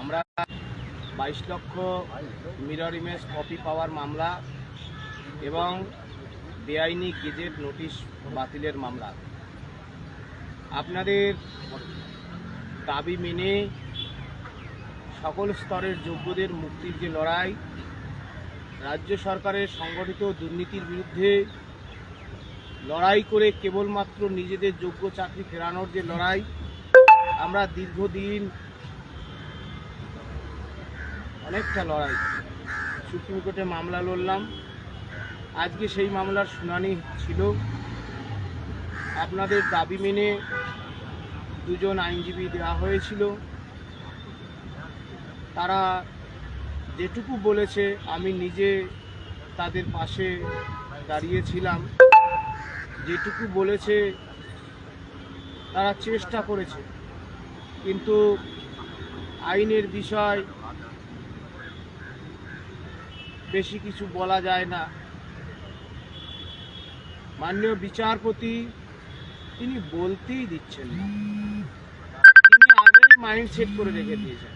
আমরা বাইশ লক্ষ মিরর ইমেজ কপি পাওয়ার মামলা এবং বেআইনি গেজেট নোটিশ বাতিলের মামলা। আপনাদের দাবি মেনে সকল স্তরের যোগ্যদের মুক্তির যে লড়াই, রাজ্য সরকারের সংগঠিত দুর্নীতির বিরুদ্ধে লড়াই করে কেবলমাত্র নিজেদের যোগ্য চাকরি ফেরানোর যে লড়াই, আমরা দীর্ঘদিন অনেকটা লড়াই। সুপ্রিম কোর্টে মামলা লড়লাম। আজকে সেই মামলার শুনানি ছিল। আপনাদের দাবি মেনে দুজন আইনজীবী দেওয়া হয়েছিল। তারা যেটুকু বলেছে, আমি নিজে তাদের পাশে দাঁড়িয়েছিলাম। যেটুকু বলেছে, তারা চেষ্টা করেছে। কিন্তু আইনের বিষয় বেশি কিছু বলা যায় না। মাননীয় বিচারপতি তিনি বলতেই দিচ্ছেন না। তিনি আগেই মাইন্ড সেট করে রেখে দিয়েছেন।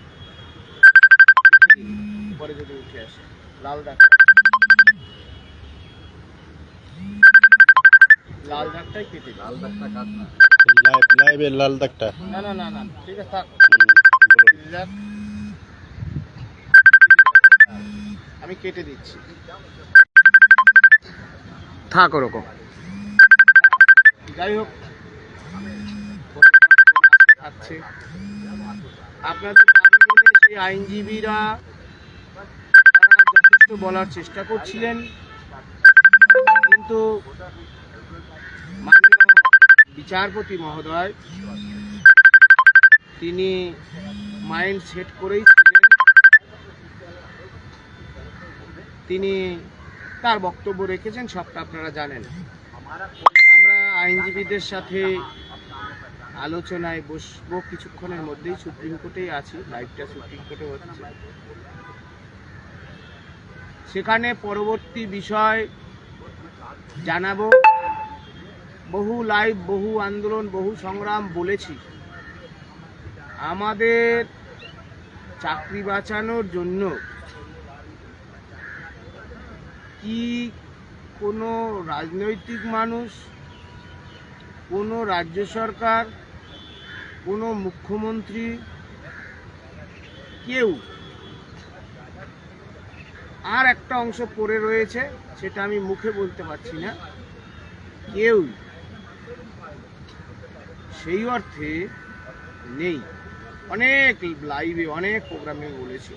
পরে যদি উঠে আসে লাল দাগ লাল দাগটাই কেটে লাল দাগটা কাট না? লাইভ লাইভে লাল দাগটা না না না না ঠিক আছে থাক। আমি কেটে দিচ্ছি। থাক ওরকম। যাই হোক। থাকছে আপনাদের সেই আইনজীবীরা যথেষ্ট বলার চেষ্টা করছিলেন। কিন্তু বিচারপতি মহোদয় তিনি মাইন্ড সেট করেই তিনি তার বক্তব্য রেখেছেন, সবটা আপনারা জানেন। আমরা আইনজীবীদের সাথে আলোচনায় বসবো কিছুক্ষণের মধ্যেই, সুপ্রিম কোর্টেই আছি, লাইভটা সুপ্রিম কোর্টে হচ্ছে। সেখানে পরবর্তী বিষয় জানাব। বহু লাইভ, বহু আন্দোলন, বহু সংগ্রাম বলেছি। আমাদের চাকরি বাঁচানোর জন্য কি কোনো রাজনৈতিক মানুষ, কোনো রাজ্য সরকার, কোনো মুখ্যমন্ত্রী, কেউ? আর একটা অংশ পড়ে রয়েছে, সেটা আমি মুখে বলতে পারছি না। কেউ? সেই অর্থে নেই। অনেক লাইভে অনেক প্রোগ্রামে বলেছি।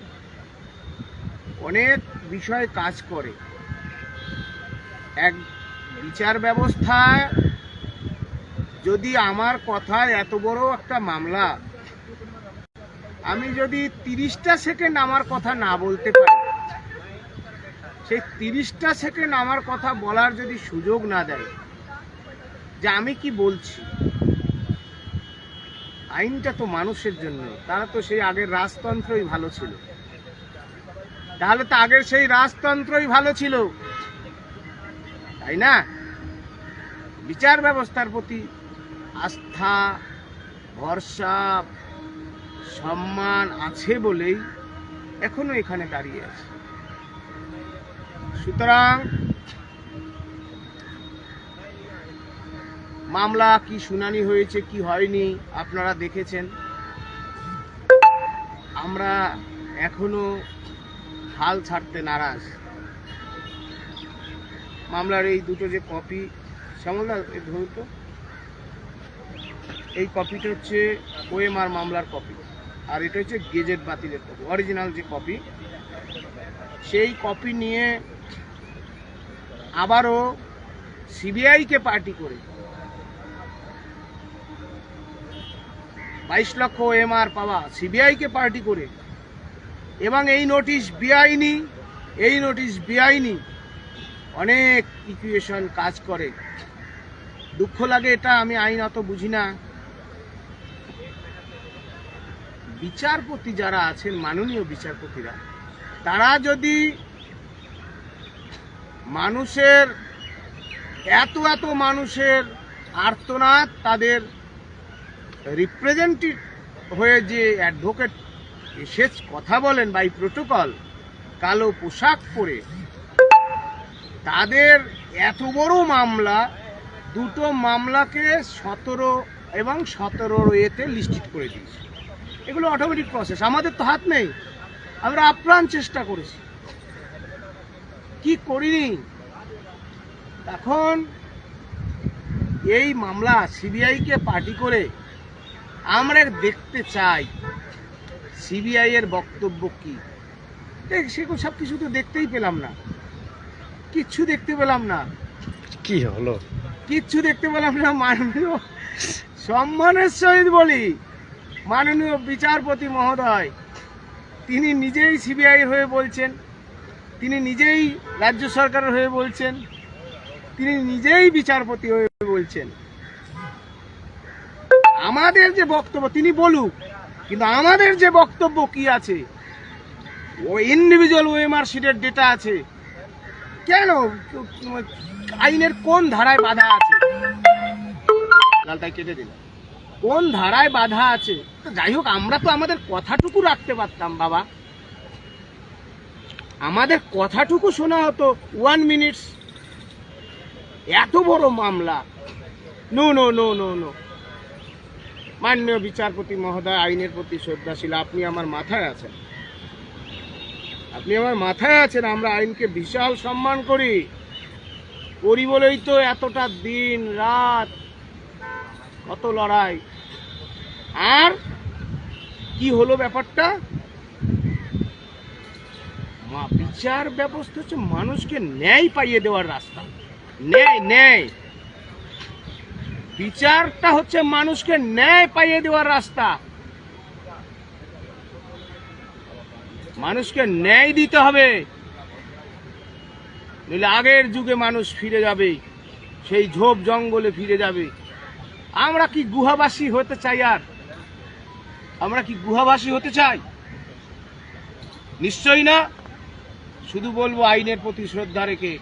অনেক বিষয় কাজ করে। এক বিচার ব্যবস্থায় যদি আমার কথায় এত বড় একটা মামলা, আমি যদি তিরিশটা সেকেন্ড আমার কথা না বলতে পারি, সেই তিরিশটা সেকেন্ড আমার কথা বলার যদি সুযোগ না দেয়, যে আমি কি বলছি? আইনটা তো মানুষের জন্য, তারা তো সেই আগের রাজতন্ত্রই ভালো ছিল। তাহলে তো আগের সেই রাজতন্ত্রই ভালো ছিল। তাই না? বিচার ব্যবস্থার প্রতি আস্থা, ভরসা, সম্মান আছে বলেই এখনও এখানে দাঁড়িয়ে আছে। সুতরাং মামলা কি শুনানি হয়েছে, কি হয়নি আপনারা দেখেছেন। আমরা এখনও হাল ছাড়তে নারাজ। মামলার এই দুটো যে কপি শ্যামলদা ধরুন তো। এই কপিটা হচ্ছে ওএমআর মামলার কপি, আর এটা হচ্ছে গেজেট বাতিলের কপি, অরিজিনাল যে কপি। সেই কপি নিয়ে আবারও সিবিআইকে পার্টি করে বাইশ লক্ষ এমআর পাওয়া সিবিআইকে পার্টি করে, এবং এই নোটিশ বেআইনি, এই নোটিশ বেআইনি। অনেক ইকুয়েশন কাজ করে। দুঃখ লাগে এটা, আমি আইন অত বুঝি না। বিচারপতি যারা আছেন, মাননীয় বিচারপতিরা, তারা যদি মানুষের, এত এত মানুষের আর্তনাদ, তাদের রিপ্রেজেন্টেটিভ হয়ে যে অ্যাডভোকেট এসে কথা বলেন বাই প্রোটোকল কালো পোশাক পরে তাদের এত বড় মামলা, দুটো মামলাকে সতেরো এবং সতেরো এতে লিস্টেড করে দিয়েছে। এগুলো অটোমেটিক প্রসেস আমাদের তো হাত নেই। আমরা আপ্রাণ চেষ্টা করেছি। কি করিনি? এখন এই মামলা সিবিআইকে পার্টি করে আমরা দেখতে চাই সিবিআই এর বক্তব্য কি। সেগুলো সব কিছু তো দেখতেই পেলাম না। কিচ্ছু দেখতে পেলাম না। কি হলো? কিচ্ছু দেখতে পেলাম না মাননীয় সম্মানের সহিত বলি। মাননীয় বিচারপতি মহোদয় তিনি নিজেই সিবিআই হয়ে বলছেন তিনি নিজেই রাজ্য সরকারের হয়ে বলছেন তিনি নিজেই বিচারপতি হয়ে বলছেন। আমাদের যে বক্তব্য তিনি বলুক কিন্তু আমাদের যে বক্তব্য কি আছে? ও ইন্ডিভিজুয়াল ওএমআর শিটের ডেটা আছে। কেন? আইনের কোন ধারায় বাধা আছে? লালটাই কেটে দিন কোন ধারায় বাধা আছে? যাই হোক আমরা তো আমাদের কথাটুকু রাখতে পারতাম বাবা। আমাদের কথাটুকু শোনা হতো। ওয়ান মিনিটস এত বড় মামলা। No no no no no. মাননীয় বিচারপতি মহোদয় আইনের প্রতি শ্রদ্ধাশীল আপনি আমার মাথায় আছেন। আপনি আমার মাথায় আছেন, আমরা আইনকে বিশাল সম্মান করি। করি বলেই তো এতটা দিন, রাত, কত লড়াই। আর কি হলো ব্যাপারটা? বিচার ব্যবস্থা হচ্ছে মানুষকে ন্যায় পাইয়ে দেওয়ার রাস্তা। ন্যায় ন্যায়। বিচারটা হচ্ছে মানুষকে ন্যায় পাইয়ে দেওয়ার রাস্তা। মানুষকে ন্যায় দিতে হবে। নইলে আগের যুগে মানুষ ফিরে যাবে, সেই ঝোপ জঙ্গলে ফিরে যাবে। আমরা কি গুহাবাসী হতে চাই আর? আমরা কি গুহাবাসী হতে চাই? নিশ্চয়ই না। শুধু বলব আইনের প্রতি শ্রদ্ধা রেখে।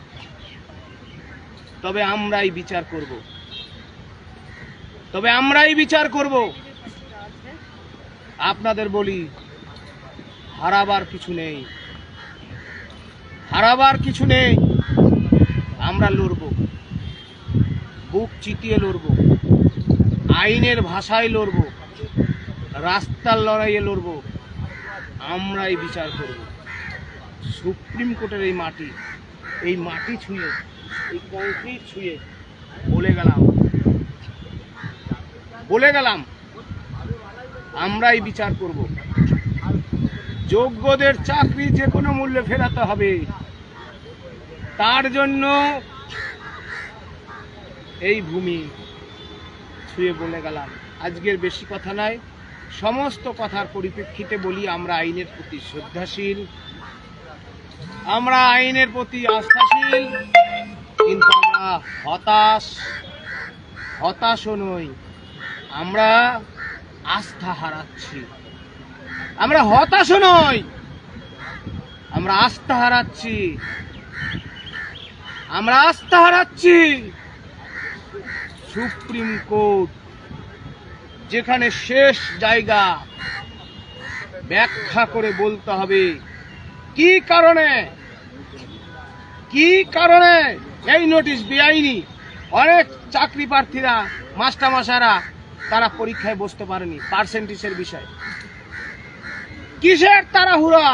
তবে আমরাই বিচার করব। তবে আমরাই বিচার করব। আপনাদের বলি হারাবার কিছু নেই। হারাবার কিছু নেই। আমরা লড়ব। বুক চিতিয়ে লড়ব। আইনের ভাষায় লড়ব। রাস্তার লড়াইয়ে লড়ব। আমরাই বিচার করব। সুপ্রিম কোর্টের এই মাটি এই মাটি ছুঁয়ে, এই কংক্রিট ছুঁয়ে বলে গেলাম। বলে গেলাম, আমরাই বিচার করব। যোগ্যদের চাকরি যে কোনো মূল্যে ফেরাতে হবে। তার জন্য এই ভূমি ছুঁয়ে বলে গেলাম। আজকের বেশি কথা নাই সমস্ত কথার পরিপ্রেক্ষিতে বলি আমরা আইনের প্রতি শ্রদ্ধাশীল। আমরা আইনের প্রতি আস্থাশীল, কিন্তু আমরা হতাশ, হতাশও নই। আমরা আস্থা হারাচ্ছি। আমরা হতাশও নই। আমরা আস্থা হারাচ্ছি। আমরা আস্থা হারাচ্ছি। সুপ্রিম কোর্ট, যেখানে শেষ জায়গা। ব্যাখ্যা করে বলতে হবে, কি কারণে? কি কারণে? এই নোটিশ বেআইনি। অনেক চাকরি প্রার্থীরা মাস্টারমশারা তারা পরীক্ষায় বসতে পারেনি পার্সেন্টেজের বিষয়। কিসের তাড়াহুড়া?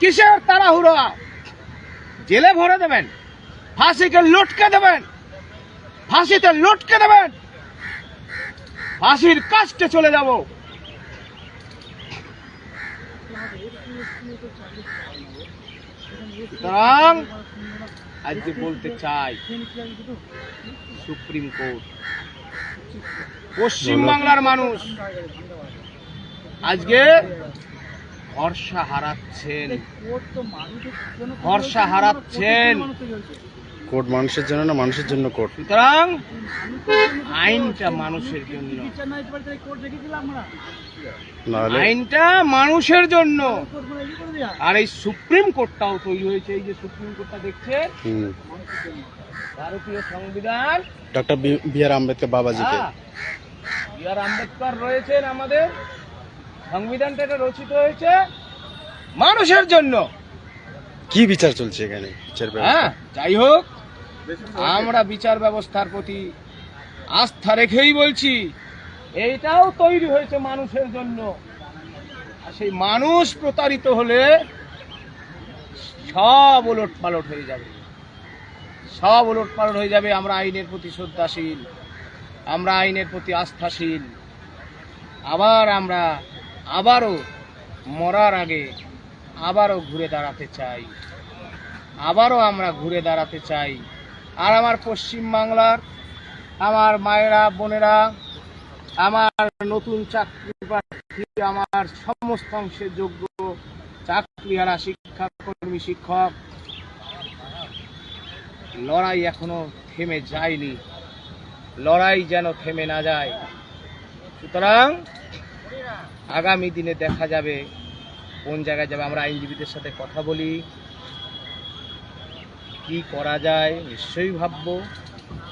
কিসের তাড়াহুড়া? জেলে ভরে দেবেন। ফাঁসিকে লটকে দেবেন। ফাঁসিতে লটকে দেবেন। ফাঁসির কাজটে চলে যাব। সুতরাং আজকে বলতে চাই, সুপ্রিম কোর্ট, পশ্চিম বাংলার মানুষ আজকে ভরসা হারাচ্ছেন। ভরসা হারাচ্ছেন। কোর্ট মানুষের জন্য না মানুষের জন্য কোর্ট? সুতরাং আইনটা মানুষের জন্য আইনটা মানুষের জন্য। আর এই সুপ্রিম কোর্টটাও তৈরি হয়েছে এই যে সুপ্রিম কোর্টটা দেখছে ভারতীয় সংবিধান। ডক্টর বি আর আম্বেদকর বাবাজিকে। বি আর আম্বেদকর রয়েছেন আমাদের। সংবিধানটা এটা রচিত হয়েছে মানুষের জন্য। কি বিচার চলছে এখানে বিচার হ্যাঁ যাই হোক আমরা বিচার ব্যবস্থার প্রতি আস্থা রেখেই বলছি এইটাও তৈরি হয়েছে মানুষের জন্য। আর সেই মানুষ প্রতারিত হলে সব ওলট পালট হয়ে যাবে। সব ওলট পালট হয়ে যাবে আমরা আইনের প্রতি শ্রদ্ধাশীল আমরা আইনের প্রতি আস্থাশীল। আবার আমরা আবারও মরার আগে আবারও ঘুরে দাঁড়াতে চাই। আবারও আমরা ঘুরে দাঁড়াতে চাই। আর আমার পশ্চিম বাংলার, আমার মায়েরা, বোনেরা, আমার নতুন চাকরি প্রার্থী আমার সমস্ত অংশের যোগ্য চাকরিহারা শিক্ষাকর্মী, শিক্ষক, লড়াই এখনও থেমে যায়নি। লড়াই যেন থেমে না যায়। সুতরাং আগামী দিনে দেখা যাবে কোন জায়গায় যাবে আমরা আইনজীবীদের সাথে কথা বলি। কি করা যায় নিশ্চয়ই ভাববো।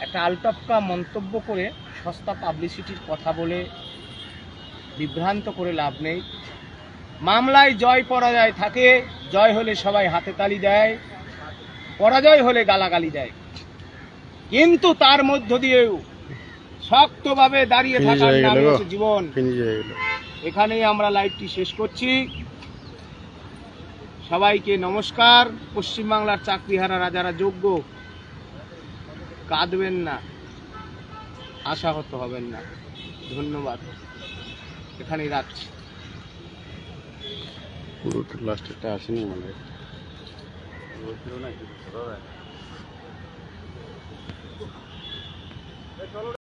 একটা আলটপকা মন্তব্য করে সস্তা পাবলিসিটির কথা বলে বিভ্রান্ত করে লাভ নেই। মামলায় জয় পরাজয় থাকে জয় হলে সবাই হাতে তালি দেয় পরাজয় হলে গালাগালি দেয়। কিন্তু তার মধ্য দিয়েও শক্তভাবে দাঁড়িয়ে থাকার নাম জীবন। এখানেই আমরা লাইভটি শেষ করছি। সবাইকে নমস্কার। পশ্চিমবাংলার চাকরিহারারা যারা যোগ্য। কাঁদবেন না। আশাহত হবেন না। ধন্যবাদ। এখানেই রাখছি। লাস্টেরটা আসেনি মানে